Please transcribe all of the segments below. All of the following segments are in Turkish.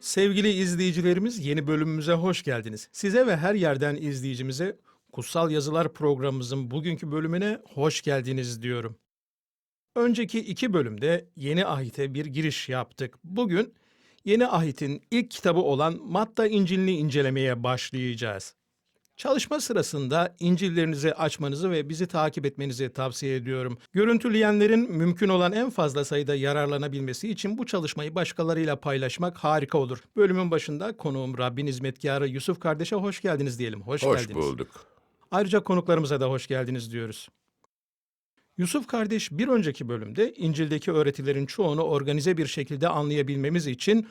Sevgili izleyicilerimiz yeni bölümümüze hoş geldiniz. Size ve her yerden izleyicimize Kutsal Yazılar programımızın bugünkü bölümüne hoş geldiniz diyorum. Önceki iki bölümde Yeni Ahit'e bir giriş yaptık. Bugün Yeni Ahit'in ilk kitabı olan Matta İncil'ini incelemeye başlayacağız. Çalışma sırasında İncil'lerinizi açmanızı ve bizi takip etmenizi tavsiye ediyorum. Görüntüleyenlerin mümkün olan en fazla sayıda yararlanabilmesi için bu çalışmayı başkalarıyla paylaşmak harika olur. Bölümün başında konuğum Rabbin hizmetkarı Yusuf kardeşe hoş geldiniz diyelim. Hoş, Hoş geldiniz. bulduk. Ayrıca konuklarımıza da hoş geldiniz diyoruz. Yusuf kardeş bir önceki bölümde İncil'deki öğretilerin çoğunu organize bir şekilde anlayabilmemiz için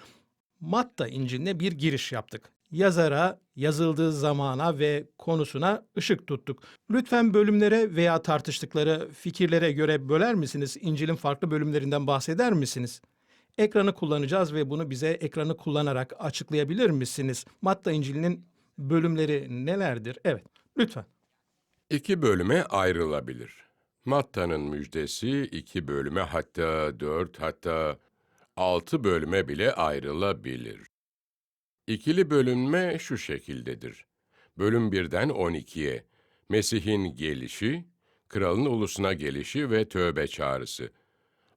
Matta İncil'ine bir giriş yaptık. Yazara, yazıldığı zamana ve konusuna ışık tuttuk. Lütfen bölümlere veya tartıştıkları fikirlere göre böler misiniz? İncil'in farklı bölümlerinden bahseder misiniz? Ekranı kullanacağız ve bunu bize ekranı kullanarak açıklayabilir misiniz? Matta İncil'inin bölümleri nelerdir? Evet, lütfen. İki bölüme ayrılabilir. Matta'nın müjdesi iki bölüme hatta dört hatta altı bölüme bile ayrılabilir. İkili bölünme şu şekildedir. Bölüm birden 12'ye Mesih'in gelişi, kralın ulusuna gelişi ve tövbe çağrısı.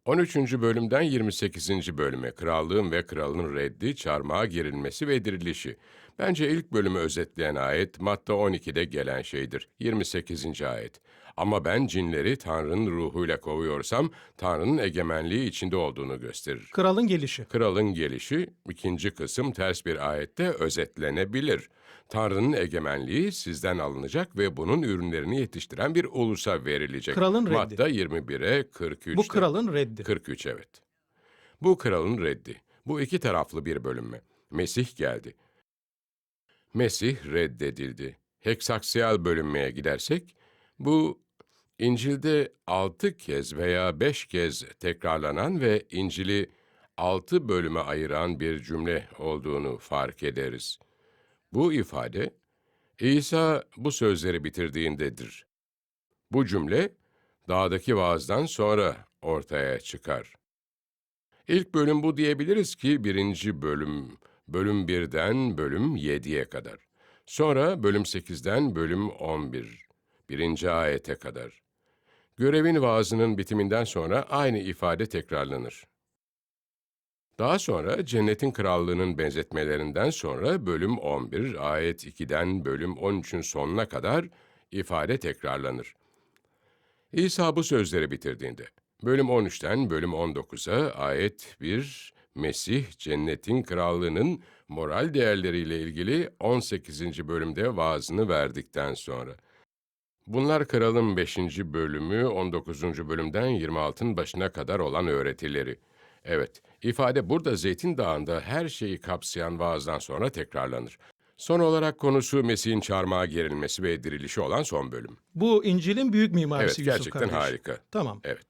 13. bölümden 28. bölüme krallığın ve kralın reddi, çarmıha girilmesi ve dirilişi. Bence ilk bölümü özetleyen ayet Matta 12'de gelen şeydir. 28. ayet. Ama ben cinleri Tanrı'nın ruhuyla kovuyorsam Tanrı'nın egemenliği içinde olduğunu gösterir. Kralın gelişi. Kralın gelişi ikinci kısım ters bir ayette özetlenebilir. Tanrı'nın egemenliği sizden alınacak ve bunun ürünlerini yetiştiren bir ulusa verilecek. Kralın reddi. Matta 21'e 43'te. Bu kralın reddi. 43 evet. Bu kralın reddi. Bu iki taraflı bir bölüm mü? Mesih geldi. Mesih reddedildi. Heksaksiyal bölünmeye gidersek, bu İncil'de altı kez veya beş kez tekrarlanan ve İncil'i altı bölüme ayıran bir cümle olduğunu fark ederiz. Bu ifade, İsa bu sözleri bitirdiğindedir. Bu cümle, dağdaki vaazdan sonra ortaya çıkar. İlk bölüm bu diyebiliriz ki birinci bölüm, bölüm birden bölüm yediye kadar. Sonra bölüm sekizden bölüm on bir, birinci ayete kadar. Görevin vaazının bitiminden sonra aynı ifade tekrarlanır. Daha sonra cennetin krallığının benzetmelerinden sonra bölüm 11, ayet 2'den bölüm 13'ün sonuna kadar ifade tekrarlanır. İsa bu sözleri bitirdiğinde, bölüm 13'ten bölüm 19'a ayet 1, Mesih cennetin krallığının moral değerleriyle ilgili 18. bölümde vaazını verdikten sonra. Bunlar kralın 5. bölümü 19. bölümden 26'ın başına kadar olan öğretileri. Evet, ifade burada Zeytin Dağı'nda her şeyi kapsayan vaazdan sonra tekrarlanır. Son olarak konusu Mesih'in çarmıha gerilmesi ve dirilişi olan son bölüm. Bu İncil'in büyük mimarisi Evet, Yusuf gerçekten kardeş. harika. Tamam. Evet.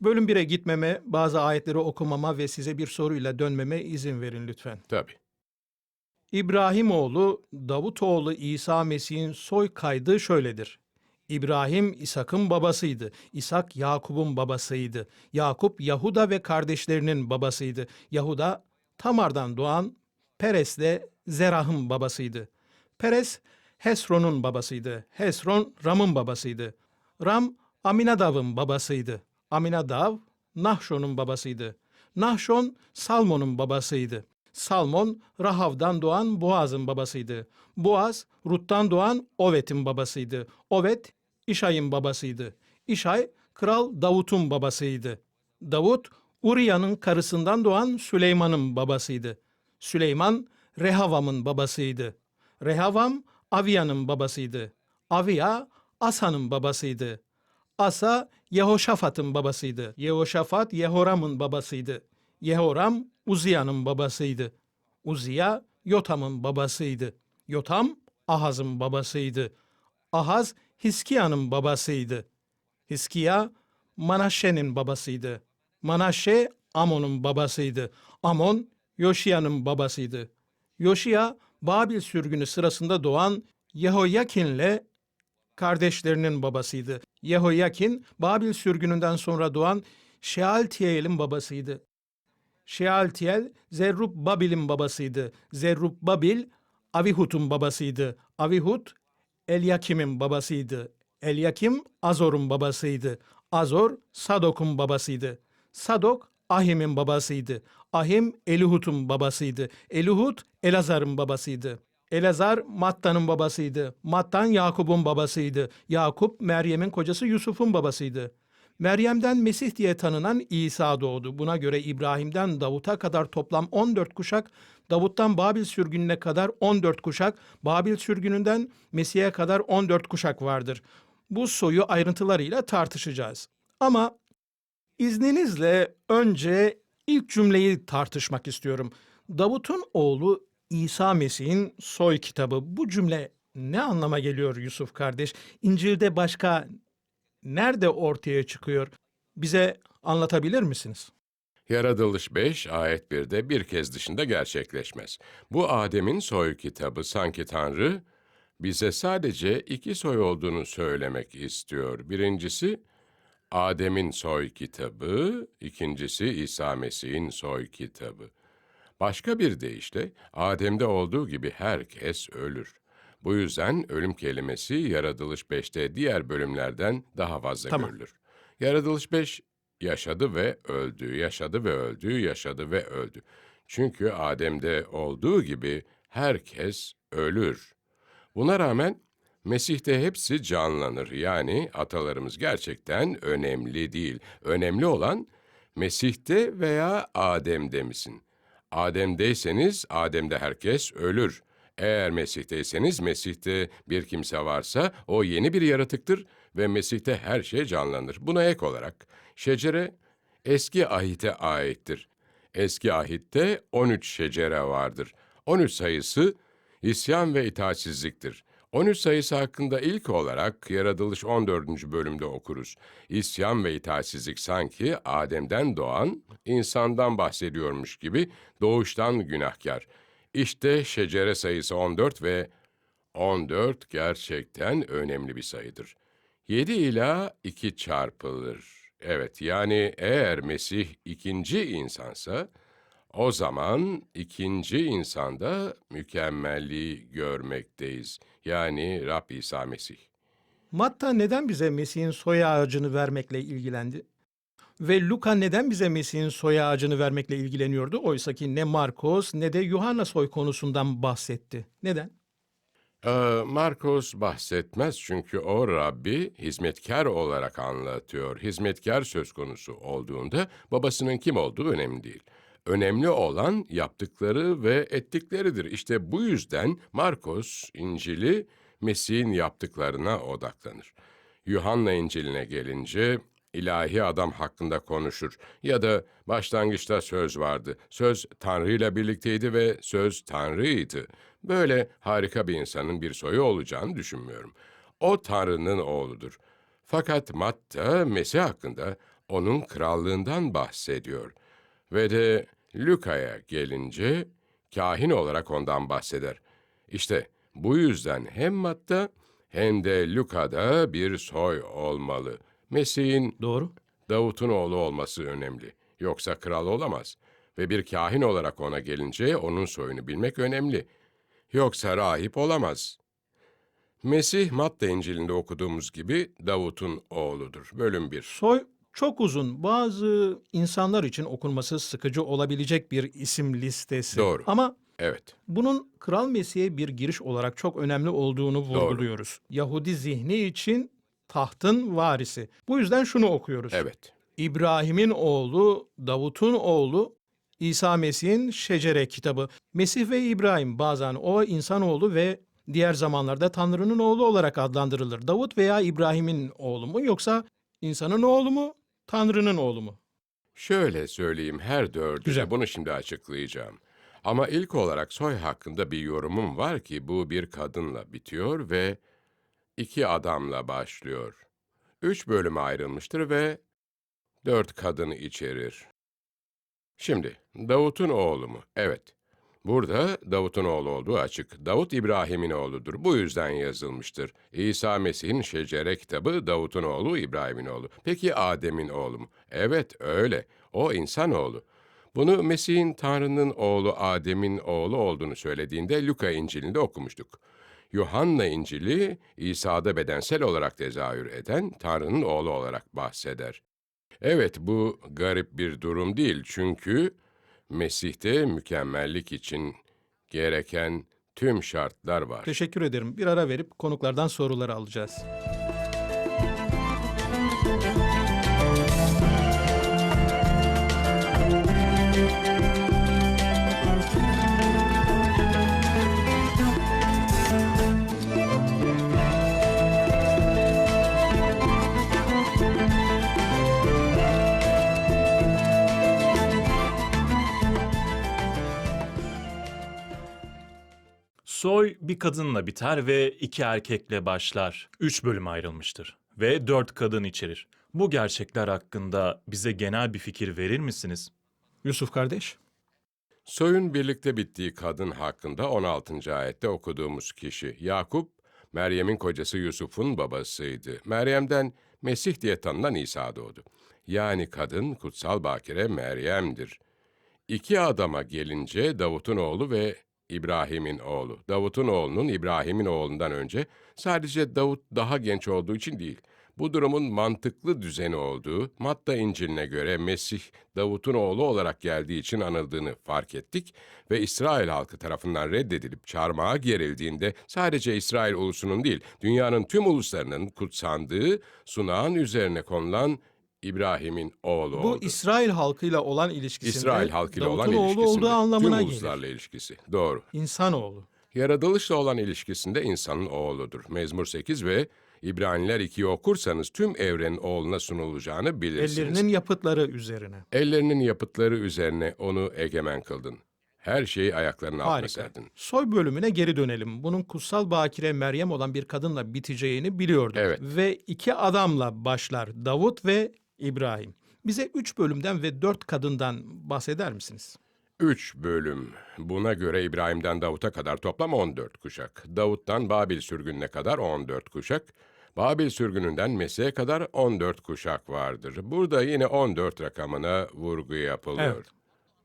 Bölüm 1'e gitmeme, bazı ayetleri okumama ve size bir soruyla dönmeme izin verin lütfen. Tabii. İbrahimoğlu, Davutoğlu İsa Mesih'in soy kaydı şöyledir. İbrahim İshak'ın babasıydı. İshak Yakup'un babasıydı. Yakup Yahuda ve kardeşlerinin babasıydı. Yahuda Tamar'dan doğan Peres'le Zerah'ın babasıydı. Peres Hesron'un babasıydı. Hesron Ram'ın babasıydı. Ram Aminadav'ın babasıydı. Aminadav Nahşon'un babasıydı. Nahşon Salmon'un babasıydı. Salmon, Rahav'dan doğan Boaz'ın babasıydı. Boaz, Rut'tan doğan Ovet'in babasıydı. Ovet, İşay'ın babasıydı. İşay, Kral Davut'un babasıydı. Davut, Uriya'nın karısından doğan Süleyman'ın babasıydı. Süleyman, Rehavam'ın babasıydı. Rehavam, Aviya'nın babasıydı. Aviya, Asa'nın babasıydı. Asa, Yehoşafat'ın babasıydı. Yehoşafat, Yehoram'ın babasıydı. Yehoram, Uziya'nın babasıydı. Uziya, Yotam'ın babasıydı. Yotam, Ahaz'ın babasıydı. Ahaz, Hiskiya'nın babasıydı. Hiskiya, Manaşe'nin babasıydı. Manaşe, Amon'un babasıydı. Amon, Yoşiya'nın babasıydı. Yoşiya, Babil sürgünü sırasında doğan Yehoyakin'le kardeşlerinin babasıydı. Yehoyakin, Babil sürgününden sonra doğan Şealtiyel'in babasıydı. Şealtiyel, Zerrubbabil'in babasıydı. Zerrubbabil, Avihud'un babasıydı. Avihud, Elyakim'in babasıydı. Elyakim, Azor'un babasıydı. Azor, Sadok'un babasıydı. Sadok, Ahim'in babasıydı. Ahim, Elihud'un babasıydı. Elihud, Elazar'ın babasıydı. Elazar, Matta'nın babasıydı. Mattan, Yakup'un babasıydı. Yakup, Meryem'in kocası Yusuf'un babasıydı. Meryem'den Mesih diye tanınan İsa doğdu. Buna göre İbrahim'den Davut'a kadar toplam 14 kuşak, Davut'tan Babil sürgününe kadar 14 kuşak, Babil sürgününden Mesih'e kadar 14 kuşak vardır. Bu soyu ayrıntılarıyla tartışacağız. Ama izninizle önce ilk cümleyi tartışmak istiyorum. Davut'un oğlu İsa Mesih'in soy kitabı. Bu cümle ne anlama geliyor Yusuf kardeş? İncil'de başka nerede ortaya çıkıyor? Bize anlatabilir misiniz? Yaratılış 5 ayet 1'de bir kez dışında gerçekleşmez. Bu Adem'in soy kitabı sanki Tanrı bize sadece iki soy olduğunu söylemek istiyor. Birincisi Adem'in soy kitabı, ikincisi İsa Mesih'in soy kitabı. Başka bir deyişle Adem'de olduğu gibi herkes ölür. Bu yüzden ölüm kelimesi Yaratılış 5'te diğer bölümlerden daha fazla Tamam. görülür. Yaratılış 5 yaşadı ve öldü, yaşadı ve öldü, yaşadı ve öldü. Çünkü Adem'de olduğu gibi herkes ölür. Buna rağmen Mesih'te hepsi canlanır. Yani atalarımız gerçekten önemli değil. Önemli olan Mesih'te veya Adem'de misin? Adem'deyseniz Adem'de herkes ölür. Eğer Mesih'teyseniz Mesih'te bir kimse varsa o yeni bir yaratıktır ve Mesih'te her şey canlanır. Buna ek olarak şecere eski ahite aittir. Eski ahitte 13 şecere vardır. 13 sayısı isyan ve itaatsizliktir. 13 sayısı hakkında ilk olarak Yaratılış 14. bölümde okuruz. İsyan ve itaatsizlik sanki Adem'den doğan insandan bahsediyormuş gibi doğuştan günahkar. İşte şecere sayısı 14 ve 14 gerçekten önemli bir sayıdır. 7 ila 2 çarpılır. Evet yani eğer Mesih ikinci insansa o zaman ikinci insanda mükemmelliği görmekteyiz. Yani Rab İsa Mesih. Matta neden bize Mesih'in soy ağacını vermekle ilgilendi? Ve Luka neden bize Mesih'in soy ağacını vermekle ilgileniyordu? Oysa ki ne Markos ne de Yuhanna soy konusundan bahsetti. Neden? Ee, Marcos bahsetmez çünkü o Rabbi hizmetkar olarak anlatıyor. Hizmetkar söz konusu olduğunda babasının kim olduğu önemli değil. Önemli olan yaptıkları ve ettikleridir. İşte bu yüzden Markos İncil'i Mesih'in yaptıklarına odaklanır. Yuhanna İncil'ine gelince ilahi adam hakkında konuşur ya da başlangıçta söz vardı. Söz Tanrı ile birlikteydi ve söz Tanrı'ydı. Böyle harika bir insanın bir soyu olacağını düşünmüyorum. O Tanrı'nın oğludur. Fakat Matta Mesih hakkında onun krallığından bahsediyor. Ve de Luka'ya gelince kahin olarak ondan bahseder. İşte bu yüzden hem Matta hem de Luka'da bir soy olmalı. Mesih'in Doğru. Davut'un oğlu olması önemli. Yoksa kral olamaz. Ve bir kahin olarak ona gelince onun soyunu bilmek önemli. Yoksa rahip olamaz. Mesih Matta İncil'inde okuduğumuz gibi Davut'un oğludur. Bölüm 1. Soy Çok uzun, bazı insanlar için okunması sıkıcı olabilecek bir isim listesi. Doğru. Ama Evet. bunun Kral Mesih'e bir giriş olarak çok önemli olduğunu vurguluyoruz. Yahudi zihni için tahtın varisi. Bu yüzden şunu okuyoruz. Evet. İbrahim'in oğlu, Davut'un oğlu, İsa Mesih'in Şecere kitabı. Mesih ve İbrahim bazen o insanoğlu ve diğer zamanlarda Tanrı'nın oğlu olarak adlandırılır. Davut veya İbrahim'in oğlu mu yoksa insanın oğlu mu, Tanrı'nın oğlu mu? Şöyle söyleyeyim her dördü Güzel. bunu şimdi açıklayacağım. Ama ilk olarak soy hakkında bir yorumum var ki bu bir kadınla bitiyor ve iki adamla başlıyor. Üç bölüme ayrılmıştır ve dört kadını içerir. Şimdi Davut'un oğlu mu? Evet. Burada Davut'un oğlu olduğu açık. Davut İbrahim'in oğludur. Bu yüzden yazılmıştır. İsa Mesih'in şecere kitabı Davut'un oğlu İbrahim'in oğlu. Peki Adem'in oğlu mu? Evet öyle. O insanoğlu. Bunu Mesih'in Tanrı'nın oğlu Adem'in oğlu olduğunu söylediğinde Luka İncil'inde okumuştuk. Yuhanna İncil'i İsa'da bedensel olarak tezahür eden Tanrı'nın oğlu olarak bahseder. Evet bu garip bir durum değil çünkü Mesih'te mükemmellik için gereken tüm şartlar var. Teşekkür ederim. Bir ara verip konuklardan soruları alacağız. Soy bir kadınla biter ve iki erkekle başlar. Üç bölüme ayrılmıştır ve dört kadın içerir. Bu gerçekler hakkında bize genel bir fikir verir misiniz? Yusuf kardeş. Soyun birlikte bittiği kadın hakkında 16. ayette okuduğumuz kişi Yakup, Meryem'in kocası Yusuf'un babasıydı. Meryem'den Mesih diye tanınan İsa doğdu. Yani kadın kutsal bakire Meryem'dir. İki adama gelince Davut'un oğlu ve İbrahim'in oğlu. Davut'un oğlunun İbrahim'in oğlundan önce sadece Davut daha genç olduğu için değil, bu durumun mantıklı düzeni olduğu, Matta İncil'ine göre Mesih, Davut'un oğlu olarak geldiği için anıldığını fark ettik ve İsrail halkı tarafından reddedilip çarmıha gerildiğinde sadece İsrail ulusunun değil, dünyanın tüm uluslarının kutsandığı sunağın üzerine konulan İbrahim'in oğlu Bu oldu. İsrail halkıyla olan ilişkisinde İsrail halkıyla olan Davut'un ilişkisinde, oğlu olduğu anlamına tüm gelir. uluslarla ilişkisi. Doğru. İnsanoğlu. Yaratılışla olan ilişkisinde insanın oğludur. Mezmur 8 ve İbraniler 2'yi okursanız tüm evrenin oğluna sunulacağını bilirsiniz. Ellerinin yapıtları üzerine. Ellerinin yapıtları üzerine onu egemen kıldın. Her şeyi ayaklarının altına Harika. serdin. Soy bölümüne geri dönelim. Bunun kutsal bakire Meryem olan bir kadınla biteceğini biliyorduk. Evet. Ve iki adamla başlar Davut ve İbrahim. Bize üç bölümden ve dört kadından bahseder misiniz? Üç bölüm. Buna göre İbrahim'den Davut'a kadar toplam 14 kuşak. Davut'tan Babil sürgününe kadar 14 kuşak. Babil sürgününden Mesih'e kadar 14 kuşak vardır. Burada yine 14 rakamına vurgu yapılıyor. Evet.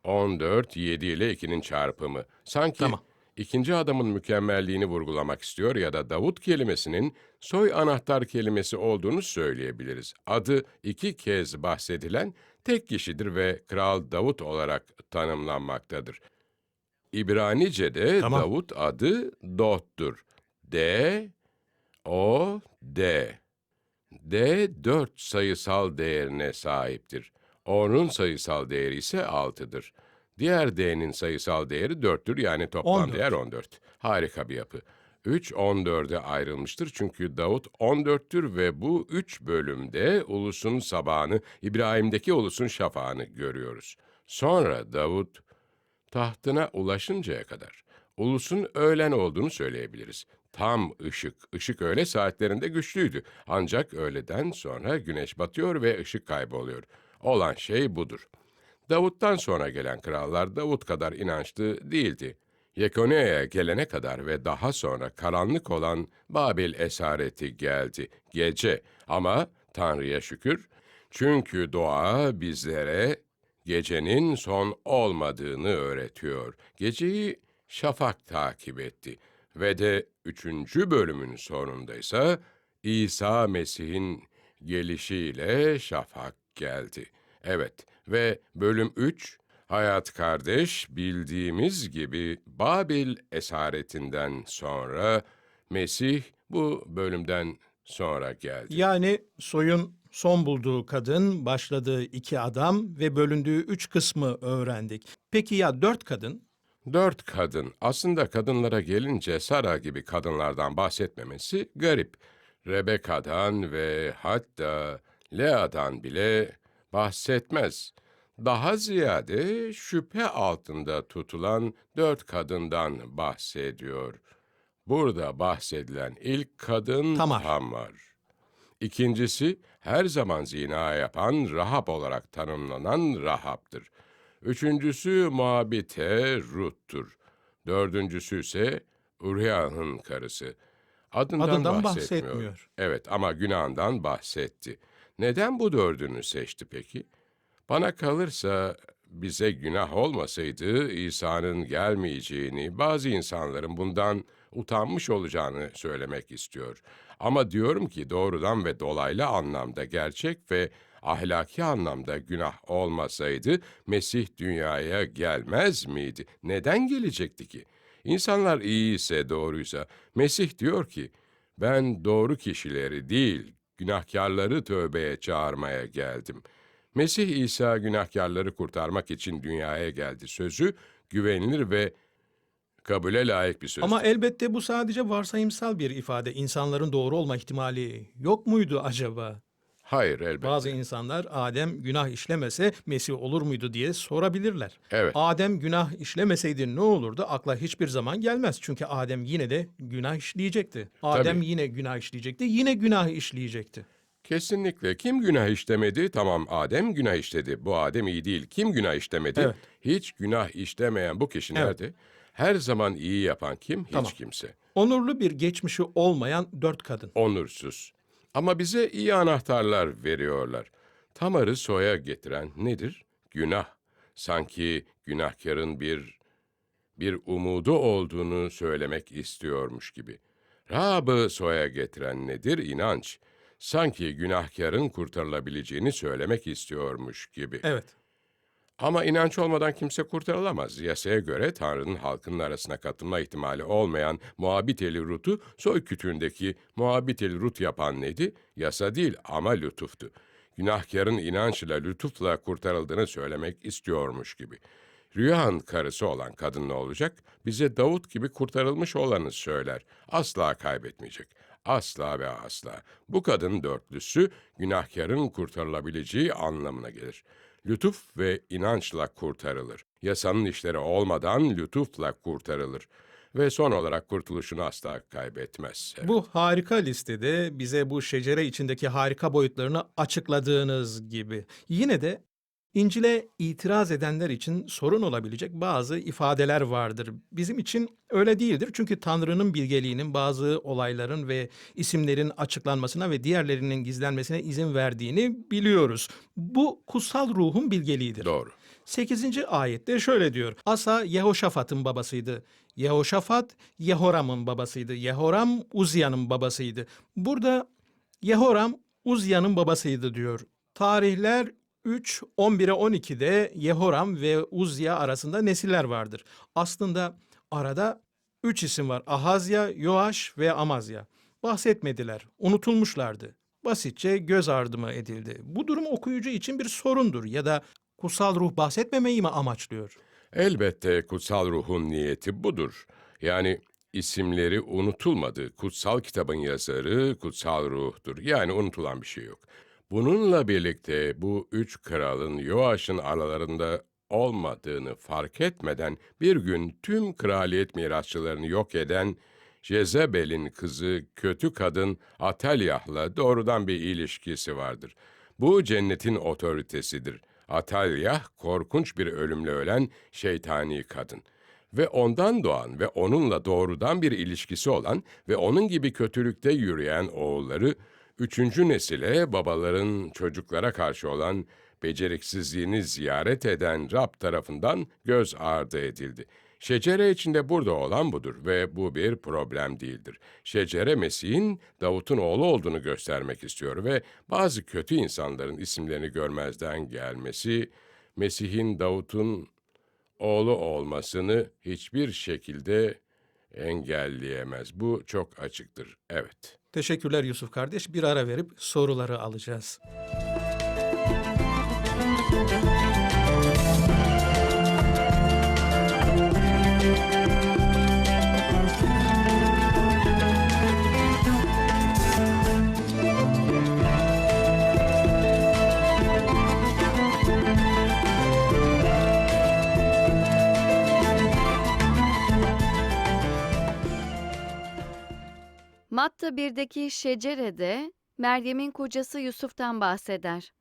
14, 7 ile 2'nin çarpımı. Sanki Tamam. İkinci adamın mükemmelliğini vurgulamak istiyor ya da Davut kelimesinin soy anahtar kelimesi olduğunu söyleyebiliriz. Adı iki kez bahsedilen tek kişidir ve Kral Davut olarak tanımlanmaktadır. İbranice'de Tamam. Davut adı Dot'tur. D, O, D. D, 4 sayısal değerine sahiptir. O'nun sayısal değeri ise 6'dır. Diğer D'nin sayısal değeri 4'tür yani toplam 14. değer 14. Harika bir yapı. 3 14'e ayrılmıştır çünkü Davut 14'tür ve bu 3 bölümde ulusun sabahını, İbrahim'deki ulusun şafağını görüyoruz. Sonra Davut tahtına ulaşıncaya kadar ulusun öğlen olduğunu söyleyebiliriz. Tam ışık, ışık öğle saatlerinde güçlüydü. Ancak öğleden sonra güneş batıyor ve ışık kayboluyor. Olan şey budur. Davut'tan sonra gelen krallar Davut kadar inançlı değildi. Yekonea'ya gelene kadar ve daha sonra karanlık olan Babil esareti geldi. Gece ama Tanrı'ya şükür çünkü doğa bizlere gecenin son olmadığını öğretiyor. Geceyi şafak takip etti ve de üçüncü bölümün sonunda ise İsa Mesih'in gelişiyle şafak geldi. Evet ve bölüm 3 Hayat kardeş bildiğimiz gibi Babil esaretinden sonra Mesih bu bölümden sonra geldi. Yani soyun son bulduğu kadın, başladığı iki adam ve bölündüğü üç kısmı öğrendik. Peki ya dört kadın? Dört kadın. Aslında kadınlara gelince Sara gibi kadınlardan bahsetmemesi garip. Rebeka'dan ve hatta Lea'dan bile bahsetmez. Daha ziyade şüphe altında tutulan dört kadından bahsediyor. Burada bahsedilen ilk kadın Tamar. Tamar. İkincisi her zaman zina yapan Rahab olarak tanımlanan Rahab'dır. Üçüncüsü Muhabite Rut'tur. Dördüncüsü ise Uriah'ın karısı. Adından, Adından bahsetmiyor. bahsetmiyor. Evet ama günahından bahsetti. Neden bu dördünü seçti peki? Bana kalırsa bize günah olmasaydı İsa'nın gelmeyeceğini, bazı insanların bundan utanmış olacağını söylemek istiyor. Ama diyorum ki doğrudan ve dolaylı anlamda gerçek ve ahlaki anlamda günah olmasaydı Mesih dünyaya gelmez miydi? Neden gelecekti ki? İnsanlar iyi ise doğruysa Mesih diyor ki ben doğru kişileri değil günahkarları tövbeye çağırmaya geldim. Mesih İsa günahkarları kurtarmak için dünyaya geldi sözü güvenilir ve kabule layık bir söz. Ama elbette bu sadece varsayımsal bir ifade. İnsanların doğru olma ihtimali yok muydu acaba? Hayır elbette. Bazı insanlar Adem günah işlemese Mesih olur muydu diye sorabilirler. Evet. Adem günah işlemeseydi ne olurdu? Akla hiçbir zaman gelmez. Çünkü Adem yine de günah işleyecekti. Adem Tabii. yine günah işleyecekti. Yine günah işleyecekti. Kesinlikle. Kim günah işlemedi? Tamam Adem günah işledi. Bu Adem iyi değil. Kim günah işlemedi? Evet. Hiç günah işlemeyen bu kişi Evet. nerede? Her zaman iyi yapan kim? Hiç Tamam. kimse. Onurlu bir geçmişi olmayan dört kadın. Onursuz. Ama bize iyi anahtarlar veriyorlar. Tamar'ı soya getiren nedir? Günah. Sanki günahkarın bir bir umudu olduğunu söylemek istiyormuş gibi. Rahab'ı soya getiren nedir? İnanç. Sanki günahkarın kurtarılabileceğini söylemek istiyormuş gibi. Evet. Ama inanç olmadan kimse kurtarılamaz. Yasaya göre Tanrı'nın halkının arasına katılma ihtimali olmayan Muhabiteli Rut'u soy kütüğündeki Muhabiteli Rut yapan neydi? Yasa değil ama lütuftu. Günahkarın inançla, lütufla kurtarıldığını söylemek istiyormuş gibi. Rüyan karısı olan kadın ne olacak? Bize Davut gibi kurtarılmış olanı söyler. Asla kaybetmeyecek. Asla ve asla. Bu kadın dörtlüsü günahkarın kurtarılabileceği anlamına gelir. Lütuf ve inançla kurtarılır. Yasanın işleri olmadan lütufla kurtarılır. Ve son olarak kurtuluşunu asla kaybetmez. Bu harika listede bize bu şecere içindeki harika boyutlarını açıkladığınız gibi yine de İncil'e itiraz edenler için sorun olabilecek bazı ifadeler vardır. Bizim için öyle değildir. Çünkü Tanrı'nın bilgeliğinin bazı olayların ve isimlerin açıklanmasına ve diğerlerinin gizlenmesine izin verdiğini biliyoruz. Bu kutsal ruhun bilgeliğidir. Doğru. 8. ayette şöyle diyor. Asa Yehoşafat'ın babasıydı. Yehoşafat Yehoram'ın babasıydı. Yehoram Uzia'nın babasıydı. Burada Yehoram Uzia'nın babasıydı diyor. Tarihler 3, 11'e 12'de Yehoram ve Uzya arasında nesiller vardır. Aslında arada üç isim var. Ahazya, Yoaş ve Amazya. Bahsetmediler, unutulmuşlardı. Basitçe göz ardı mı edildi. Bu durum okuyucu için bir sorundur ya da kutsal ruh bahsetmemeyi mi amaçlıyor? Elbette kutsal ruhun niyeti budur. Yani isimleri unutulmadı. Kutsal kitabın yazarı kutsal ruhtur. Yani unutulan bir şey yok. Bununla birlikte bu üç kralın Yoaş'ın aralarında olmadığını fark etmeden bir gün tüm kraliyet mirasçılarını yok eden Jezebel'in kızı kötü kadın Atalyah'la doğrudan bir ilişkisi vardır. Bu cennetin otoritesidir. Atalyah korkunç bir ölümle ölen şeytani kadın ve ondan doğan ve onunla doğrudan bir ilişkisi olan ve onun gibi kötülükte yürüyen oğulları üçüncü nesile babaların çocuklara karşı olan beceriksizliğini ziyaret eden Rab tarafından göz ardı edildi. Şecere içinde burada olan budur ve bu bir problem değildir. Şecere Mesih'in Davut'un oğlu olduğunu göstermek istiyor ve bazı kötü insanların isimlerini görmezden gelmesi, Mesih'in Davut'un oğlu olmasını hiçbir şekilde engelleyemez. Bu çok açıktır. Evet. Teşekkürler Yusuf kardeş. Bir ara verip soruları alacağız. Matta 1'deki şecerede Meryem'in kocası Yusuf'tan bahseder.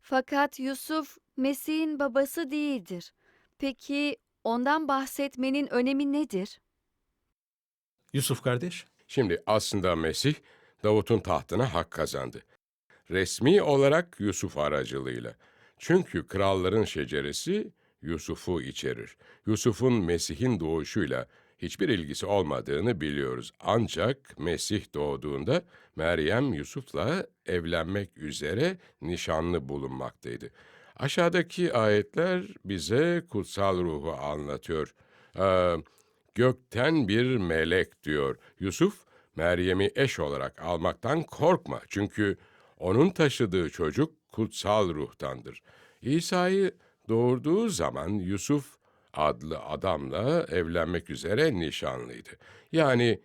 Fakat Yusuf Mesih'in babası değildir. Peki ondan bahsetmenin önemi nedir? Yusuf kardeş. Şimdi aslında Mesih Davut'un tahtına hak kazandı. Resmi olarak Yusuf aracılığıyla. Çünkü kralların şeceresi Yusuf'u içerir. Yusuf'un Mesih'in doğuşuyla hiçbir ilgisi olmadığını biliyoruz. Ancak Mesih doğduğunda Meryem Yusuf'la evlenmek üzere nişanlı bulunmaktaydı. Aşağıdaki ayetler bize kutsal ruhu anlatıyor. Ee, gökten bir melek diyor. Yusuf, Meryem'i eş olarak almaktan korkma. Çünkü onun taşıdığı çocuk kutsal ruhtandır. İsa'yı doğurduğu zaman Yusuf adlı adamla evlenmek üzere nişanlıydı. Yani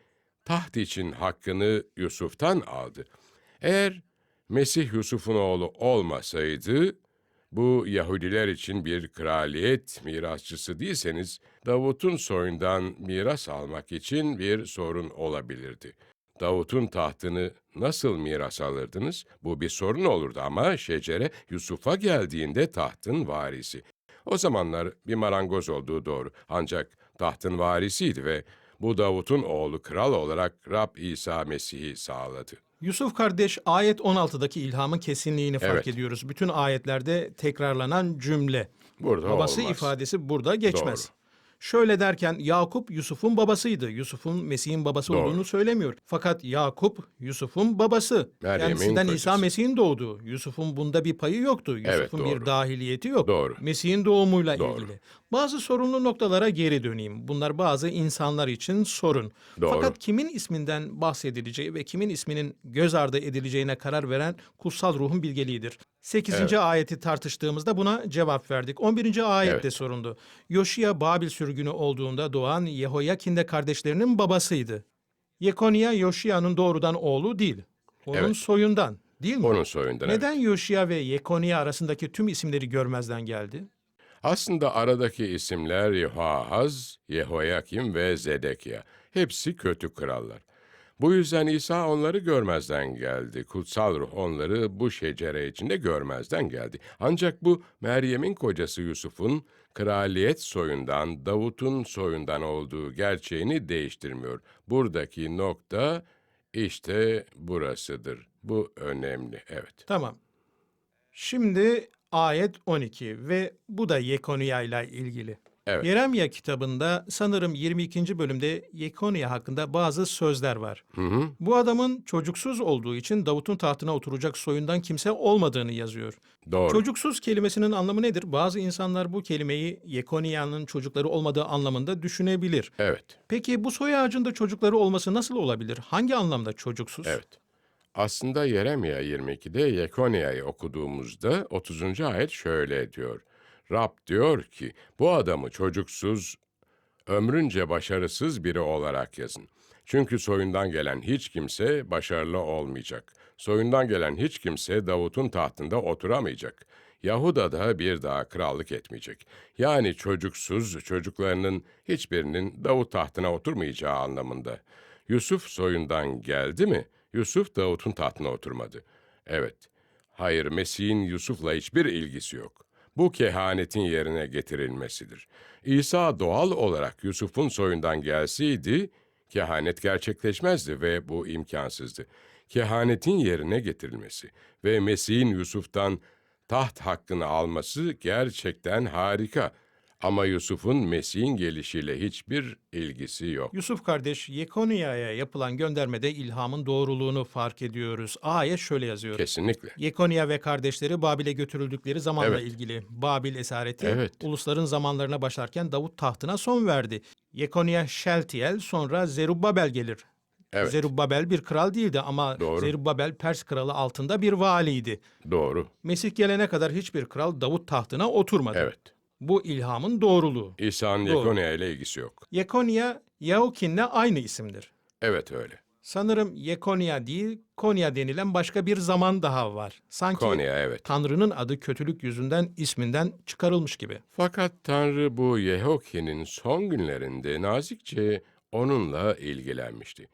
taht için hakkını Yusuf'tan aldı. Eğer Mesih Yusuf'un oğlu olmasaydı, bu Yahudiler için bir kraliyet mirasçısı değilseniz, Davut'un soyundan miras almak için bir sorun olabilirdi. Davut'un tahtını nasıl miras alırdınız? Bu bir sorun olurdu ama şecere Yusuf'a geldiğinde tahtın varisi. O zamanlar bir marangoz olduğu doğru ancak tahtın varisiydi ve bu Davut'un oğlu kral olarak Rab İsa Mesih'i sağladı. Yusuf kardeş ayet 16'daki ilhamın kesinliğini fark Evet. ediyoruz. Bütün ayetlerde tekrarlanan cümle. Burada Babası olmaz. ifadesi burada geçmez. Doğru. Şöyle derken Yakup Yusuf'un babasıydı. Yusuf'un Mesih'in babası Doğru. olduğunu söylemiyor. Fakat Yakup Yusuf'un babası. Meryem'in Kendisinden İsa kocası. Mesih'in doğduğu. Yusuf'un bunda bir payı yoktu. Yusuf'un bir doğru. dahiliyeti yok. Doğru. Mesih'in doğumuyla Doğru. ilgili. Bazı sorunlu noktalara geri döneyim. Bunlar bazı insanlar için sorun. Doğru. Fakat kimin isminden bahsedileceği ve kimin isminin göz ardı edileceğine karar veren kutsal ruhun bilgeliğidir. 8. Evet. ayeti tartıştığımızda buna cevap verdik. 11. ayette Evet. sorundu. Yoşiya Babil sürgünü olduğunda doğan Yehoyakin de kardeşlerinin babasıydı. Yekonia Yoşiya'nın doğrudan oğlu değil. Onun Evet. soyundan değil mi? Onun soyundan. evet. Neden Yoşiya ve Yekonia arasındaki tüm isimleri görmezden geldi? Aslında aradaki isimler Yehoahaz, Yehoyakim ve Zedekiya. Hepsi kötü krallar. Bu yüzden İsa onları görmezden geldi. Kutsal ruh onları bu şecere içinde görmezden geldi. Ancak bu Meryem'in kocası Yusuf'un kraliyet soyundan, Davut'un soyundan olduğu gerçeğini değiştirmiyor. Buradaki nokta işte burasıdır. Bu önemli, evet. Tamam. Şimdi ayet 12 ve bu da Yekonia ile ilgili. Evet. Yeremya kitabında sanırım 22. bölümde Yekonia hakkında bazı sözler var. Hı hı. Bu adamın çocuksuz olduğu için Davut'un tahtına oturacak soyundan kimse olmadığını yazıyor. Doğru. Çocuksuz kelimesinin anlamı nedir? Bazı insanlar bu kelimeyi Yekonia'nın çocukları olmadığı anlamında düşünebilir. Evet. Peki bu soy ağacında çocukları olması nasıl olabilir? Hangi anlamda çocuksuz? Evet. Aslında Yeremya 22'de Yekonia'yı okuduğumuzda 30. ayet şöyle diyor. Rab diyor ki bu adamı çocuksuz, ömrünce başarısız biri olarak yazın. Çünkü soyundan gelen hiç kimse başarılı olmayacak. Soyundan gelen hiç kimse Davut'un tahtında oturamayacak. Yahuda da bir daha krallık etmeyecek. Yani çocuksuz çocuklarının hiçbirinin Davut tahtına oturmayacağı anlamında. Yusuf soyundan geldi mi? Yusuf Davut'un tahtına oturmadı. Evet. Hayır, Mesih'in Yusuf'la hiçbir ilgisi yok. Bu kehanetin yerine getirilmesidir. İsa doğal olarak Yusuf'un soyundan gelseydi, kehanet gerçekleşmezdi ve bu imkansızdı. Kehanetin yerine getirilmesi ve Mesih'in Yusuf'tan taht hakkını alması gerçekten harika. Ama Yusuf'un Mesih'in gelişiyle hiçbir ilgisi yok. Yusuf kardeş Yekonya'ya yapılan göndermede ilhamın doğruluğunu fark ediyoruz. A'ya şöyle yazıyor. Kesinlikle. Yekonya ve kardeşleri Babil'e götürüldükleri zamanla Evet. ilgili. Babil esareti Evet. ulusların zamanlarına başlarken Davut tahtına son verdi. Yekonya Şeltiel sonra Zerubbabel gelir. Evet. Zerubbabel bir kral değildi ama Doğru. Zerubbabel Pers kralı altında bir valiydi. Doğru. Mesih gelene kadar hiçbir kral Davut tahtına oturmadı. Evet. Bu ilhamın doğruluğu. İsa'nın Doğru. Yekonya ile ilgisi yok. Yekonya, Yaokin'le aynı isimdir. Evet öyle. Sanırım Yekonya değil, Konya denilen başka bir zaman daha var. Sanki Konya evet. Tanrı'nın adı kötülük yüzünden isminden çıkarılmış gibi. Fakat Tanrı bu Yehoki'nin son günlerinde nazikçe onunla ilgilenmişti.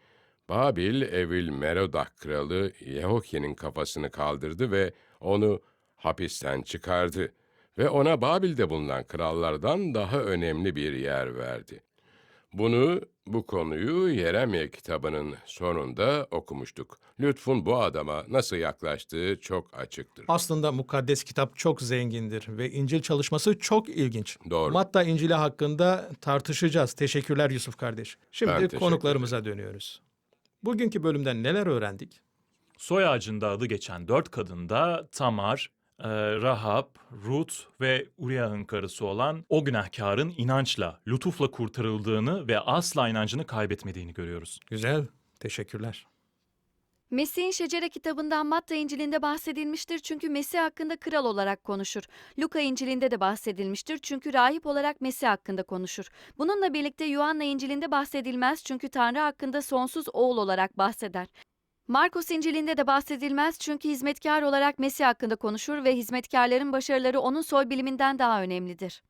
Babil Evil Merodak kralı Yehoki'nin kafasını kaldırdı ve onu hapisten çıkardı ve ona Babil'de bulunan krallardan daha önemli bir yer verdi. Bunu, bu konuyu Yeremye kitabının sonunda okumuştuk. Lütfun bu adama nasıl yaklaştığı çok açıktır. Aslında mukaddes kitap çok zengindir ve İncil çalışması çok ilginç. Doğru. Matta İncil'i hakkında tartışacağız. Teşekkürler Yusuf kardeş. Ben Şimdi teşekkür konuklarımıza dönüyoruz. Bugünkü bölümden neler öğrendik? Soy ağacında adı geçen dört kadında Tamar, e, Rahab, Ruth ve Uriah'ın karısı olan o günahkarın inançla, lütufla kurtarıldığını ve asla inancını kaybetmediğini görüyoruz. Güzel. Teşekkürler. Mesih'in Şecere kitabından Matta İncil'inde bahsedilmiştir çünkü Mesih hakkında kral olarak konuşur. Luka İncil'inde de bahsedilmiştir çünkü rahip olarak Mesih hakkında konuşur. Bununla birlikte Yuhanna İncil'inde bahsedilmez çünkü Tanrı hakkında sonsuz oğul olarak bahseder. Markus İncil'inde de bahsedilmez çünkü hizmetkar olarak Mesih hakkında konuşur ve hizmetkarların başarıları onun soy biliminden daha önemlidir.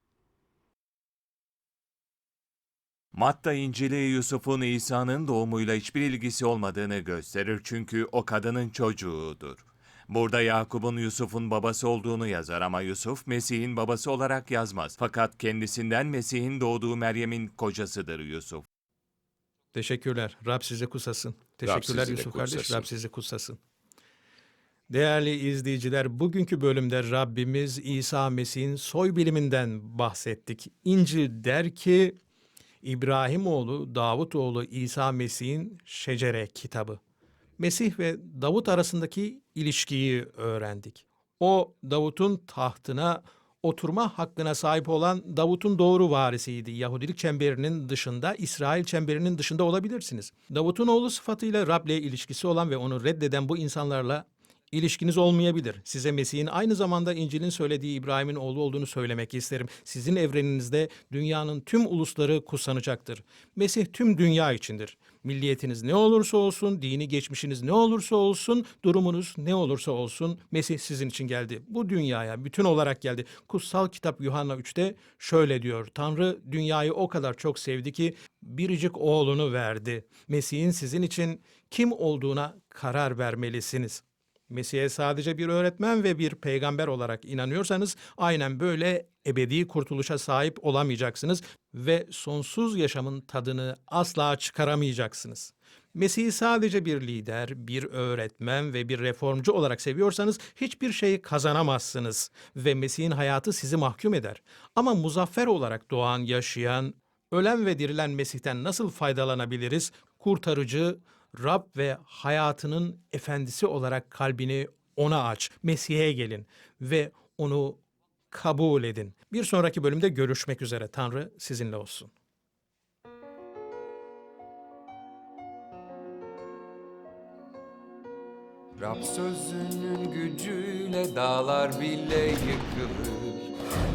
Matta İncil'i Yusuf'un İsa'nın doğumuyla hiçbir ilgisi olmadığını gösterir çünkü o kadının çocuğudur. Burada Yakup'un Yusuf'un babası olduğunu yazar ama Yusuf Mesih'in babası olarak yazmaz. Fakat kendisinden Mesih'in doğduğu Meryem'in kocasıdır Yusuf. Teşekkürler. Rab sizi kutsasın. Teşekkürler de Yusuf kardeş. kutsasın. Rab sizi kutsasın. Değerli izleyiciler, bugünkü bölümde Rabbimiz İsa Mesih'in soy biliminden bahsettik. İncil der ki İbrahimoğlu, Davutoğlu İsa Mesih'in Şecere kitabı. Mesih ve Davut arasındaki ilişkiyi öğrendik. O Davut'un tahtına oturma hakkına sahip olan Davut'un doğru varisiydi. Yahudilik çemberinin dışında, İsrail çemberinin dışında olabilirsiniz. Davut'un oğlu sıfatıyla Rab'le ilişkisi olan ve onu reddeden bu insanlarla ilişkiniz olmayabilir. Size Mesih'in aynı zamanda İncil'in söylediği İbrahim'in oğlu olduğunu söylemek isterim. Sizin evreninizde dünyanın tüm ulusları kutsanacaktır. Mesih tüm dünya içindir. Milliyetiniz ne olursa olsun, dini geçmişiniz ne olursa olsun, durumunuz ne olursa olsun Mesih sizin için geldi. Bu dünyaya bütün olarak geldi. Kutsal kitap Yuhanna 3'te şöyle diyor. Tanrı dünyayı o kadar çok sevdi ki biricik oğlunu verdi. Mesih'in sizin için kim olduğuna karar vermelisiniz. Mesih'e sadece bir öğretmen ve bir peygamber olarak inanıyorsanız aynen böyle ebedi kurtuluşa sahip olamayacaksınız ve sonsuz yaşamın tadını asla çıkaramayacaksınız. Mesih'i sadece bir lider, bir öğretmen ve bir reformcu olarak seviyorsanız hiçbir şey kazanamazsınız ve Mesih'in hayatı sizi mahkum eder. Ama muzaffer olarak doğan, yaşayan, ölen ve dirilen Mesih'ten nasıl faydalanabiliriz? Kurtarıcı, Rab ve hayatının efendisi olarak kalbini ona aç. Mesih'e gelin ve onu kabul edin. Bir sonraki bölümde görüşmek üzere. Tanrı sizinle olsun. Rab sözünün gücüyle dağlar bile yıkılır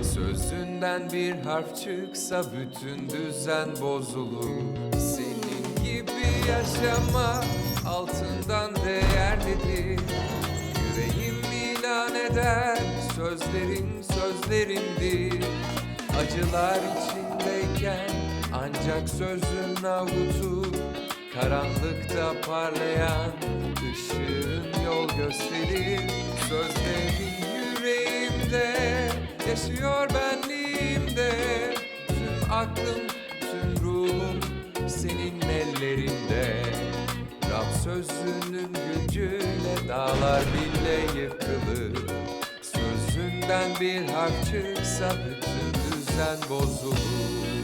Sözünden bir harf çıksa bütün düzen bozulur yaşama altından değerlidir Yüreğim ilan eder sözlerin sözlerimdir Acılar içindeyken ancak sözün avutur Karanlıkta parlayan ışığın yol gösterir Sözlerin yüreğimde yaşıyor benliğimde. Tüm aklım, tüm ruhum senin ellerinde. Rab sözünün gücüyle dağlar bile yıkılır Sözün Sözünden bir harf çıksa bütün düzen bozulur